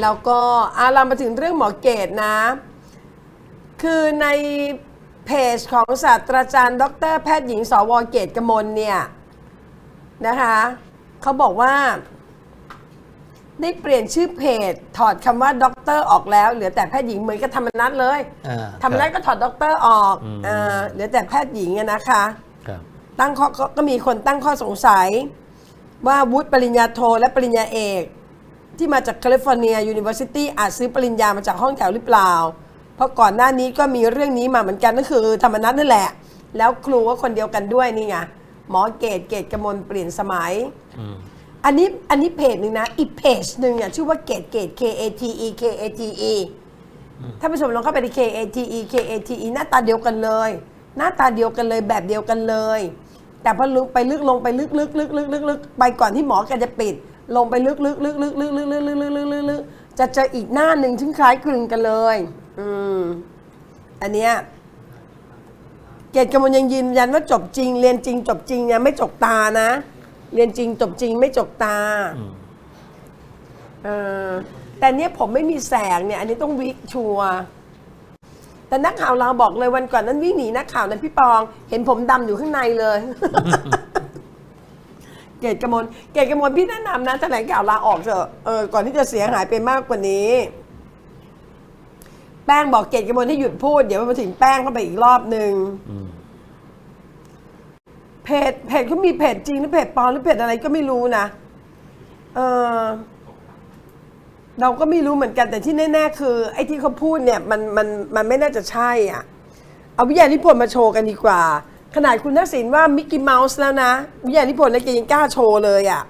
แล้วก็อาเรามาถึงเรื่องหมอเกตนะ คือในเพจของศาสตราจารย์ ดรแพทย์หญิงสวเกตกมลเนี่ยนะคะเขาบอกว่าได้เปลี่ยนชื่อเพจ ถอดคำว่าด็อกเตอร์ออกแล้วเหลือแต่แพทย์หญิงเหมือนกับธรรมนัตเลยอ่าธรรมนัตครับก็ถอดด็อกเตอร์ออกอืมเออเหลือแต่แพทย์หญิงอะนะคะครับตั้งข้อก็ก็มีคนตั้งข้อสงสัยว่าวุฒิปริญญาโทและปริญญาเอก ที่มาจากแคลิฟอร์เนียยูนิเวอร์ซิตี้อาจซื้อปริญญามาจากห้องแถวหรือเปล่า เพราะก่อนหน้านี้ก็มีเรื่องนี้มาเหมือนกันก็คือธรรมนัตนั่นแหละ แล้วครูก็คนเดียวกันด้วยนี่ไงหมอเกตเกตกมลเปลี่ยนสมัยอืมอันนี้อันนี้เพจหนึ่งนะอีกเพจหนึ่งอะชื่อว่าเกตเกต K A T E K A T E ถ้าผู้ชมลองเข้าไปใน K A T E K A T E หน้าตาเดียวกันเลย หน้าตาเดียวกันเลยแบบเดียวกันเลย แต่พอลึกไปลึกลงไปลึกลึกลึกลึกลึกลึกไปก่อนที่หมอแกจะปิด ลงไปลึกลึกลึกลึกลึกลึกลึกลึกลึกลึกลึกลึกจะเจออีกหน้าหนึ่งซึ่งคล้ายคลึงกันเลย อืม อันเนี้ยเกตกมลยังยืนยันว่าจบจริง เรียนจริง จบจริงเนี่ยไม่จกตานะ เรียนจริงจบจริงไม่จกตาเออแต่เนี้ยผมไม่มีแสงเนี่ย อันนี้ต้องวิกชัวแต่นักข่าวเราบอกเลยวันก่อนนั้นวิ่งหนีนักข่าวนะพี่ปอง เห็นผมดำอยู่ข้างในเลย เกตกมลเกตกมลพี่แนะนำนะแถลงข่าวลาออกเถอะเออก่อนที่จะเสียหายไปมากกว่านี้ แป้งบอกเกตกมลให้หยุดพูด เดี๋ยวมันมาถึงแป้งเข้าไปอีกรอบหนึ่งอืมเพจเพจเขามีเพจจริงหรือเพจปลอมหรือเพจอะไรก็ไม่รู้นะเออเราก็ไม่รู้เหมือนกันแต่ที่แน่ๆคือ ไอ้ที่เขาพูดเนี่ย มันมันมันไม่น่าจะใช่อะ เอาวิทยานิพนธ์มาโชว์กันดีกว่า ขนาดคุณทักษิณว่ามิกกี้เมาส์แล้วนะวิทยานิพนธ์แล้วแกยังกล้าโชว์เลยอะ